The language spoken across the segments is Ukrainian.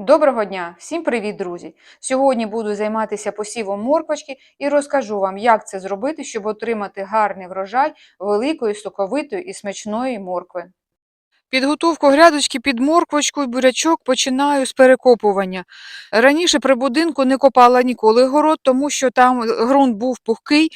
Доброго дня! Всім привіт, друзі! Сьогодні буду займатися посівом морквочки і розкажу вам, як це зробити, щоб отримати гарний врожай великої, соковитої і смачної моркви. Підготовку грядочки під морквочку і бурячок починаю з перекопування. Раніше при будинку не копала ніколи город, тому що там ґрунт був пухкий,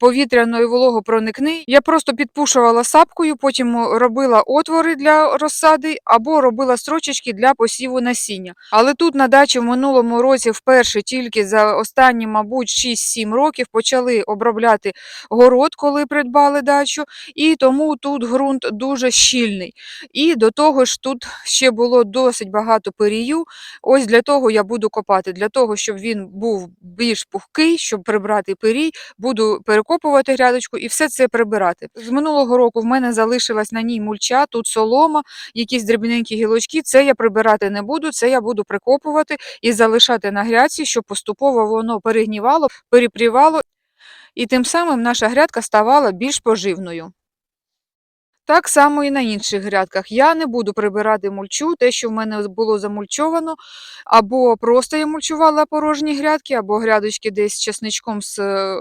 повітряно і вологопроникний. Я просто підпушувала сапкою, потім робила отвори для розсади або робила строчечки для посіву насіння. Але тут на дачі в минулому році вперше тільки за останні, мабуть, 6-7 років почали обробляти город, коли придбали дачу, і тому тут ґрунт дуже щільний. І до того ж, тут ще було досить багато перію. Ось для того я буду копати, для того, щоб він був більш пухкий, щоб прибрати перій, буду перекопувати грядочку і все це прибирати. З минулого року в мене залишилась на ній мульча, тут солома, якісь дрібненькі гілочки. Це я прибирати не буду, це я буду прикопувати і залишати на грядці, щоб поступово воно перегнівало, перепрівало, і тим самим наша грядка ставала більш поживною. Так само і на інших грядках. Я не буду прибирати мульчу, те, що в мене було замульчовано, або просто я мульчувала порожні грядки, або грядочки десь з чесничком з, е,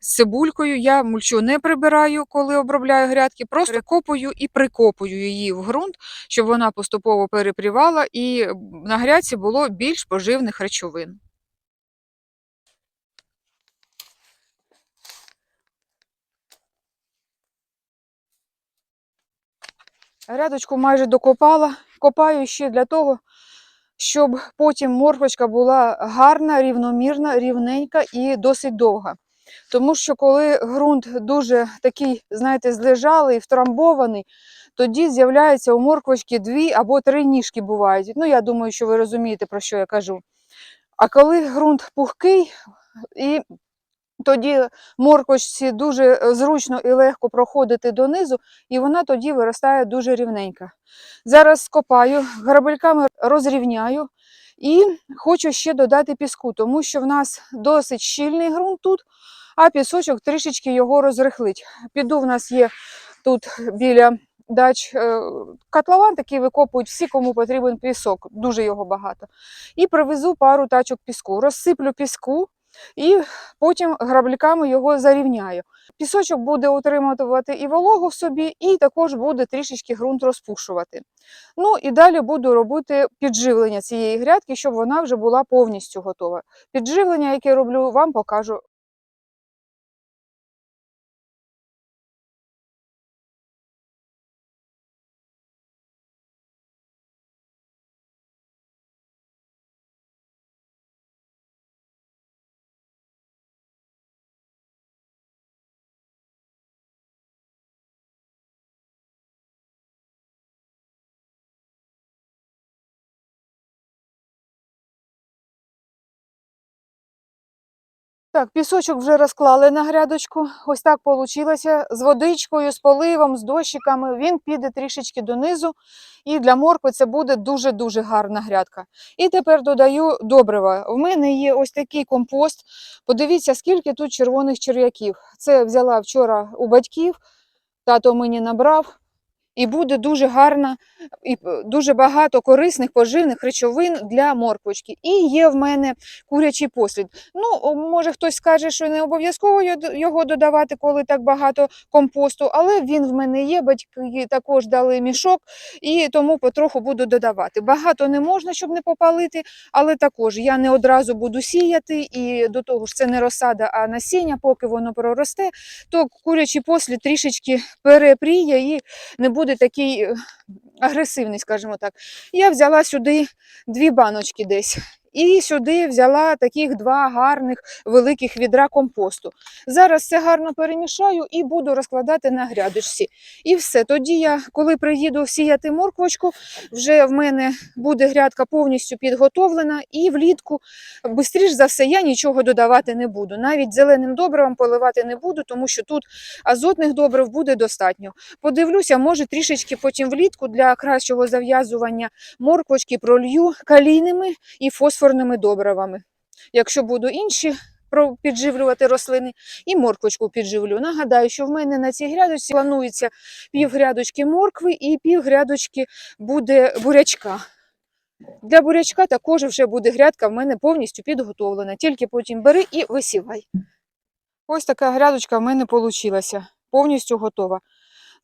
з цибулькою. Я мульчу не прибираю, коли обробляю грядки, просто копую і прикопую її в ґрунт, щоб вона поступово перепрівала і на грядці було більш поживних речовин. Грядочку майже докопала. Копаю ще для того, щоб потім морквочка була гарна, рівномірна, рівненька і досить довга. Тому що коли ґрунт дуже такий, знаєте, злежалий, втрамбований, тоді з'являється у морквочки дві або три ніжки бувають. Ну, я думаю, що ви розумієте, про що я кажу. А коли ґрунт пухкий, і тоді морквочці дуже е, зручно і легко проходити донизу, і вона тоді виростає дуже рівненька. Зараз скопаю, грабельками розрівняю і хочу ще додати піску, тому що в нас досить щільний ґрунт тут, а пісочок трішечки його розрихлить. Піду в нас є тут біля дач е, котлован, такий викопують всі, кому потрібен пісок, дуже його багато. І привезу пару тачок піску, розсиплю піску. І потім грабляками його зарівняю. Пісочок буде утримувати і вологу в собі, і також буде трішечки ґрунт розпушувати. Ну і далі буду робити підживлення цієї грядки, щоб вона вже була повністю готова. Підживлення, яке роблю, вам покажу. Так, пісочок вже розклали на грядочку. Ось так вийшло. З водичкою, з поливом, з дощиками. Він піде трішечки донизу. І для моркви це буде дуже-дуже гарна грядка. І тепер додаю добрива. У мене є ось такий компост. Подивіться, скільки тут червоних черв'яків. Це взяла вчора у батьків, тато мені набрав. І буде дуже гарна і дуже багато корисних поживних речовин для морквочки. І є в мене курячий послід. Ну, може, хтось скаже, що не обов'язково його додавати, коли так багато компосту, але він в мене є. Батьки також дали мішок, і тому потроху буду додавати. Багато не можна, щоб не попалити, але також я не одразу буду сіяти, і до того ж це не розсада, а насіння, поки воно проросте, то курячий послід трішечки перепріє і не буде буде такий е, агресивний, скажімо так. Я взяла сюди дві баночки десь. І сюди взяла таких два гарних великих відра компосту. Зараз це гарно перемішаю і буду розкладати на грядочці. І все. Тоді я, коли приїду сіяти морквочку, вже в мене буде грядка повністю підготовлена, і влітку, швидше за все, я нічого додавати не буду. Навіть зеленим добривом поливати не буду, тому що тут азотних добрив буде достатньо. Подивлюся, може трішечки потім влітку для кращого зав'язування морквочки пролью калійними і фосфорними фосфорними добривами. Якщо буду інші підживлювати рослини, і морквочку підживлю. Нагадаю, що в мене на цій грядочці планується пів грядочки моркви і пів грядочки буде бурячка. Для бурячка також вже буде грядка в мене повністю підготовлена. Тільки потім бери і висівай. Ось така грядочка в мене вийшла. Повністю готова.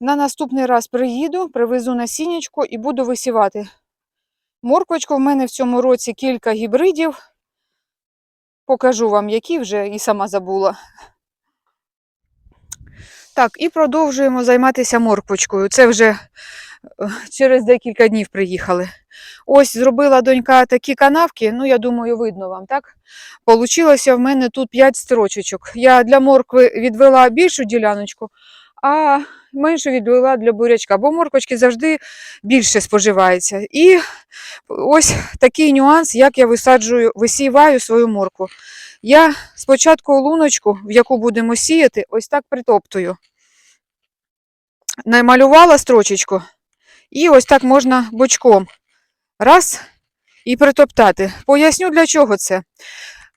На наступний раз приїду, привезу насіннячко і буду висівати. Морквочку в мене в цьому році кілька гібридів. Покажу вам, які вже і сама забула. Так, і продовжуємо займатися морквочкою. Це вже е, через декілька днів приїхали. Ось зробила донька такі канавки, ну я думаю, видно вам, так? Получилося в мене тут 5 строчечок. Я для моркви відвела більшу діляночку, а меншу відвела для бурячка, бо морквочки завжди більше споживається. І ось такий нюанс, як я висаджую, висіваю свою моркву. Я спочатку луночку, в яку будемо сіяти, ось так притоптую. Намалювала строчечку, і ось так можна бочком. Раз і притоптати. Поясню, для чого це.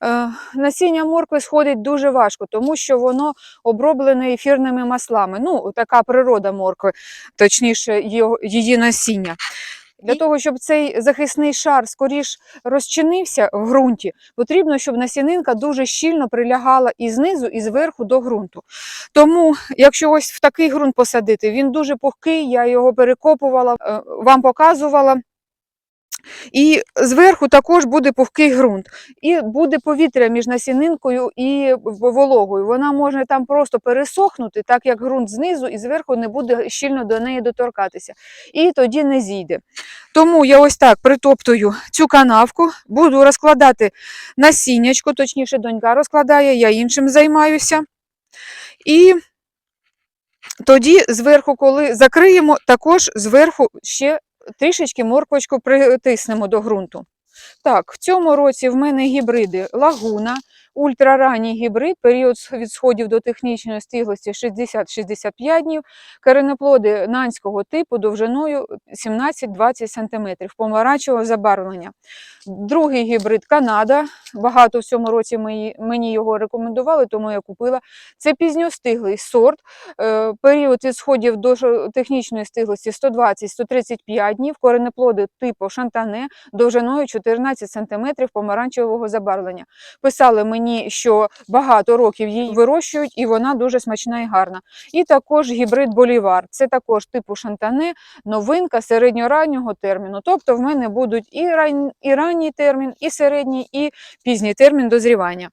Е, насіння моркви сходить дуже важко, тому що воно оброблене ефірними маслами. Ну, така природа моркви, точніше, її насіння. Для того, щоб цей захисний шар скоріш розчинився в ґрунті, потрібно, щоб насінинка дуже щільно прилягала і знизу, і зверху до ґрунту. Тому, якщо ось в такий ґрунт посадити, він дуже пухкий, я його перекопувала, е, вам показувала. І зверху також буде пухкий ґрунт, і буде повітря між насінинкою і вологою. Вона може там просто пересохнути, так як ґрунт знизу і зверху не буде щільно до неї доторкатися. І тоді не зійде. Тому я ось так притоптую цю канавку, буду розкладати насіннячко, точніше, донька розкладає, я іншим займаюся. І тоді зверху, коли закриємо, також зверху ще трішечки морквочку притиснемо до ґрунту. Так, в цьому році в мене гібриди лагуна, ультраранній гібрид, період від сходів до технічної стиглості 60-65 днів, коренеплоди нанського типу довжиною 17-20 см, помаранчевого забарвлення. Другий гібрид Канада. Багато в цьому році мені його рекомендували, тому я купила. Це пізньостиглий сорт. Е, період від сходів до технічної стиглості 120-135 днів, коренеплоди типу шантане довжиною 14 см помаранчевого забарвлення. Писали мені, що багато років її вирощують, і вона дуже смачна і гарна. І також гібрид Болівар. Це також типу шантане, новинка середньораннього терміну. Тобто в мене будуть і ранній термін, і середній, і пізній термін дозрівання.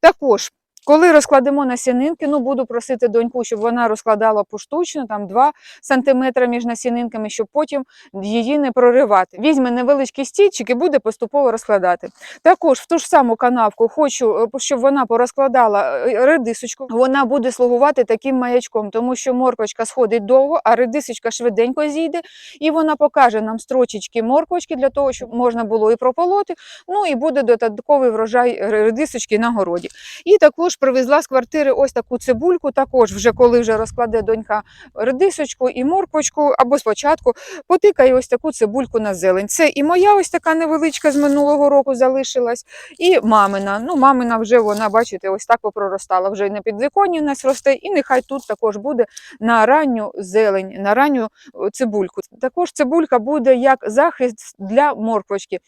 Також коли розкладемо насінинки, ну буду просити доньку, щоб вона розкладала поштучно, там 2 см між насінинками, щоб потім її не проривати. Візьме невеличкий стільчик і буде поступово розкладати. Також в ту ж саму канавку хочу, е, щоб вона порозкладала е, редисочку. Вона буде слугувати таким маячком, тому що морквочка сходить довго, а редисочка швиденько зійде, і вона покаже нам строчечки морквочки для того, щоб можна було і прополоти. Ну і буде додатковий врожай редисочки на городі. І також привезла з квартири ось таку цибульку. Також, вже коли вже розкладе донька редисочку і морквочку, або спочатку потикає ось таку цибульку на зелень. Це і моя ось така невеличка з минулого року залишилась, і мамина. Ну, мамина вже вона, бачите, ось так попроростала. Вже на підвіконні в нас росте, і нехай тут також буде на ранню зелень, на ранню цибульку. Також цибулька буде як захист для морквочки.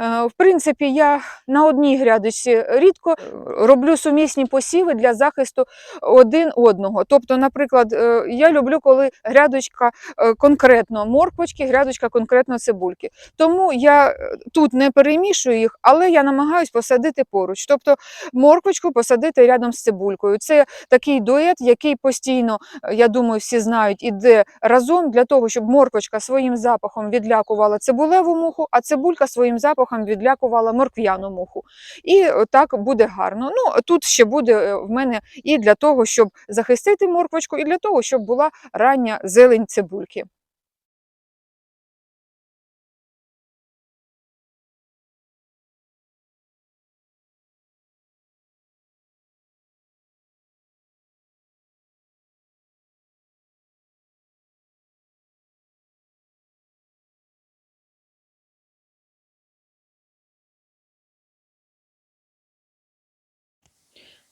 Е, В принципі, я на одній грядочці рідко е, роблю сумісні посіви для захисту один одного. Тобто, наприклад, е, я люблю, коли грядочка е, конкретно морквочки, грядочка конкретно цибульки. Тому я е, тут не перемішую їх, але я намагаюсь посадити поруч. Тобто морквочку посадити рядом з цибулькою. Це такий дует, який постійно, я думаю, всі знають, іде разом для того, щоб морквочка своїм запахом відлякувала цибулеву муху, а цибулька своїм запахом відлякувала морквяну муху. І так буде гарно. Ну, тут ще буде е, в мене і для того, щоб захистити морквочку, і для того, щоб була рання зелень цибульки.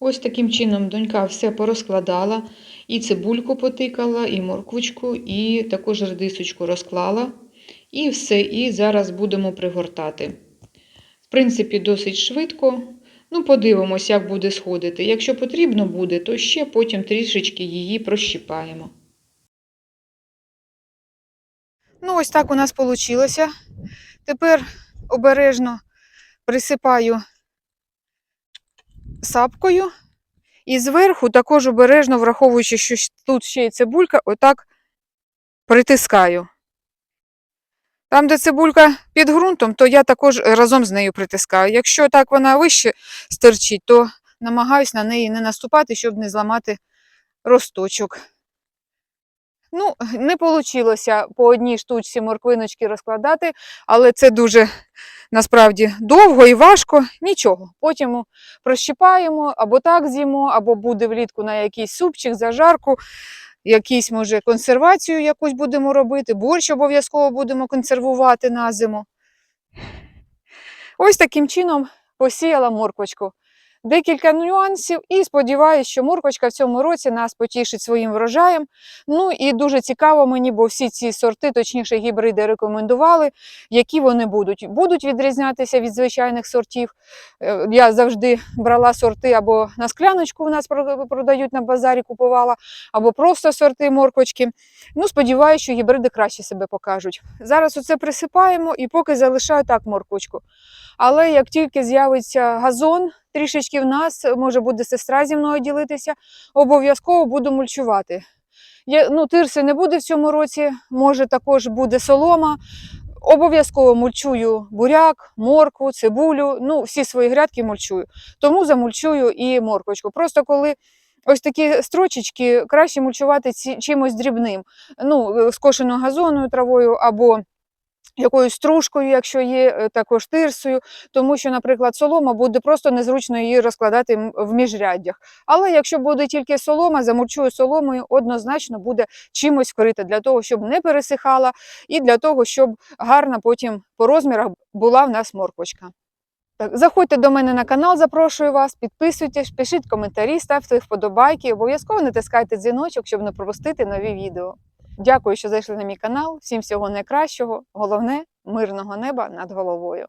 Ось таким чином донька все порозкладала, і цибульку потикала, і морквочку, і також редисочку розклала. І все, і зараз будемо пригортати. В принципі, досить швидко. Ну, подивимось, як буде сходити. Якщо потрібно буде, то ще потім трішечки її прощіпаємо. Ну, ось так у нас вийшло. Тепер обережно присипаю сапкою. І зверху також обережно, враховуючи, що тут ще й цибулька, отак притискаю. Там, де цибулька під ґрунтом, то я також разом з нею притискаю. Якщо так вона вище стерчить, то намагаюсь на неї не наступати, щоб не зламати росточок. Ну, не вийшло по одній штучці морквиночки розкладати, але це дуже насправді довго і важко. Нічого. Потім прощипаємо, або так з'їмо, або буде влітку на якийсь супчик, зажарку, якийсь, може, консервацію якусь будемо робити, борщ обов'язково будемо консервувати на зиму. Ось таким чином посіяла морквочку. Декілька нюансів і сподіваюся, що морквочка в цьому році нас потішить своїм врожаєм. Ну і дуже цікаво мені, бо всі ці сорти, точніше гібриди, рекомендували, які вони будуть. Будуть відрізнятися від звичайних сортів. Е, Я завжди брала сорти або на скляночку в нас продають на базарі, купувала, або просто сорти морквочки. Ну, сподіваюся, що гібриди краще себе покажуть. Зараз оце присипаємо і поки залишаю так морквочку. Але як тільки з'явиться газон, трішечки в нас, може буде сестра зі мною ділитися, обов'язково буду мульчувати. Я, ну, тирси не буде в цьому році, може також буде солома. Обов'язково мульчую буряк, моркву, цибулю, ну, всі свої грядки мульчую. Тому замульчую і морквочку. Просто коли ось такі строчечки, краще мульчувати чимось дрібним. Ну, скошеною газонною травою або якоюсь стружкою, якщо є, е, також тирсою, тому що, наприклад, солома буде просто незручно її розкладати в міжряддях. Але якщо буде тільки солома, замульчую соломою, однозначно буде чимось вкрите для того, щоб не пересихала, і для того, щоб гарна потім по розмірах була в нас морквочка. Так, заходьте до мене на канал, запрошую вас, підписуйтесь, пишіть коментарі, ставте вподобайки, обов'язково натискайте дзвіночок, щоб не пропустити нові відео. Дякую, що зайшли на мій канал. Всім всього найкращого. Головне мирного неба над головою.